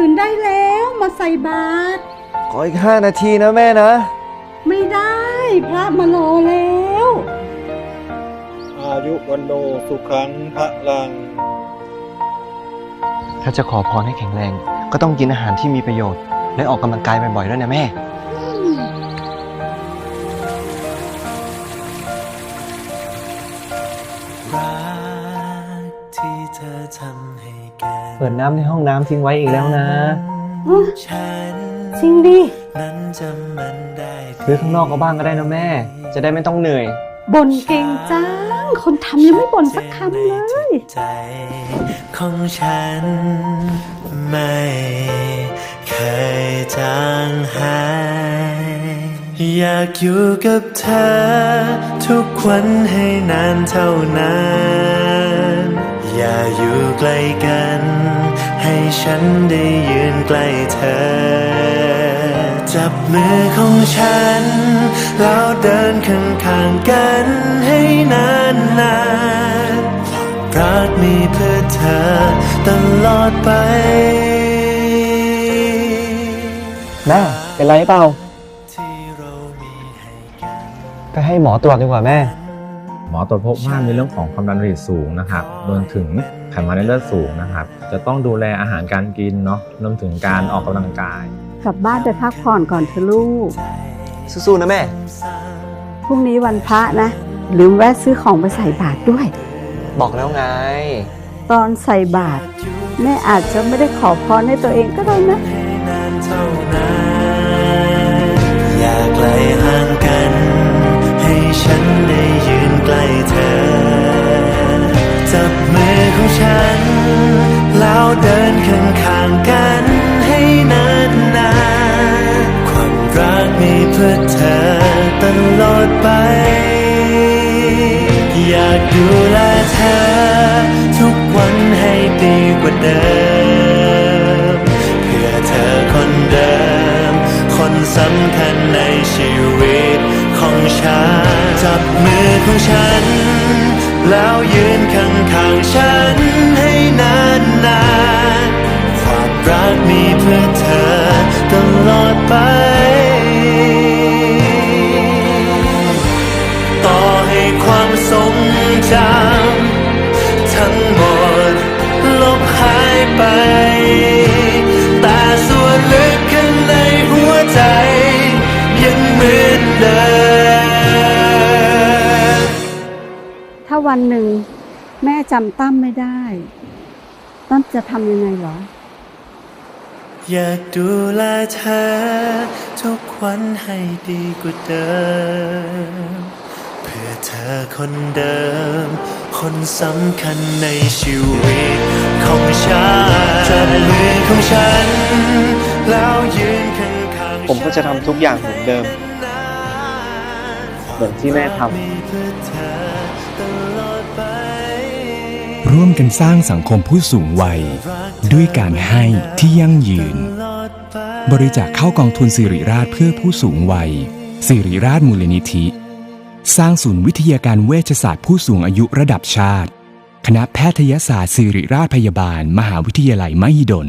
ตื่นได้แล้วมาใส่บาตรขออีกห้านาทีนะแม่นะ ไม่ได้พระมารอแล้ว อายุวันโนสุขังพระลัง ถ้าจะขอพรให้แข็งแรง ก็ต้องกินอาหารที่มีประโยชน์ และออกกำลังกายบ่อยๆด้วยนะแม่ เธอทำให้กันเปิดน้ำในห้องน้ำทิ้งไว้อีกแล้วนะฉันจริงดินั้นจำมันได้ซื้อข้างนอกก็บ้างก็ได้นะแม่ จะได้ไม่ต้องเหนื่อยบ่นเก่งจังคนทำยังไม่บ่นสักคำเลยใจของฉันไม่เคยจางหายอยากอยู่กับเธอ ทุกวันให้นานเท่านานอย่าอยู่ไกลกัน ให้ฉันได้ยืนใกล้เธอ จับมือของฉัน แล้วเดินข้างๆกันให้นานนานๆรักมีเพื่อเธอตลอดไปแม่เป็นไรเปล่าที่เรามีให้กันไปให้หมอตรวจดีกว่าแม่ หมอตรวจพบว่ามีเรื่องของความดันโลหิตสูงนะครับรวมถึงไขมันในเลือดสูงนะครับ จะต้องดูแลอาหารการกินเนาะรวมถึงการออกกำลังกาย กลับบ้านไปพักผ่อนก่อนเถอะลูก สู้ๆนะแม่ พรุ่งนี้วันพระนะ ลืมแวะซื้อของไปใส่บาตรด้วย บอกแล้วไง ตอนใส่บาตรแม่อาจจะไม่ได้ขอพรให้ตัวเองก็ได้นะให้นานเท่านานอย่าไกลห่างกัน เดินข้างๆกันให้นานนานๆความรักมีเพื่อเธอตลอดไป อยากดูแลเธอ ทุกวันให้ดีกว่าเดิม เพื่อเธอคนเดิม คนสำคัญในชีวิตของฉัน จับมือของฉัน แล้วยืนข้างๆฉัน วันหนึ่งแม่จำตั้มไม่ได้ตั้มจะทำยังไงเหรอ อยากดูแลเธอทุกวันให้ดีกว่าเดิม เพื่อเธอคนเดิม คนสำคัญในชีวิตของฉันจับมือของฉัน แล้วยืนข้างๆผมก็จะทำทุกอย่างเหมือนเดิม เหมือนที่แม่ทำ ร่วมกันสร้างสังคมผู้สูงวัย ด้วยการให้ที่ยั่งยืน บริจาคเข้ากองทุนสิริราชเพื่อผู้สูงวัย สิริราชมูลนิธิ สร้างศูนย์วิทยาการเวชศาสตร์ผู้สูงอายุระดับชาติ คณะแพทยศาสตร์สิริราชพยาบาล มหาวิทยาลัยมหิดล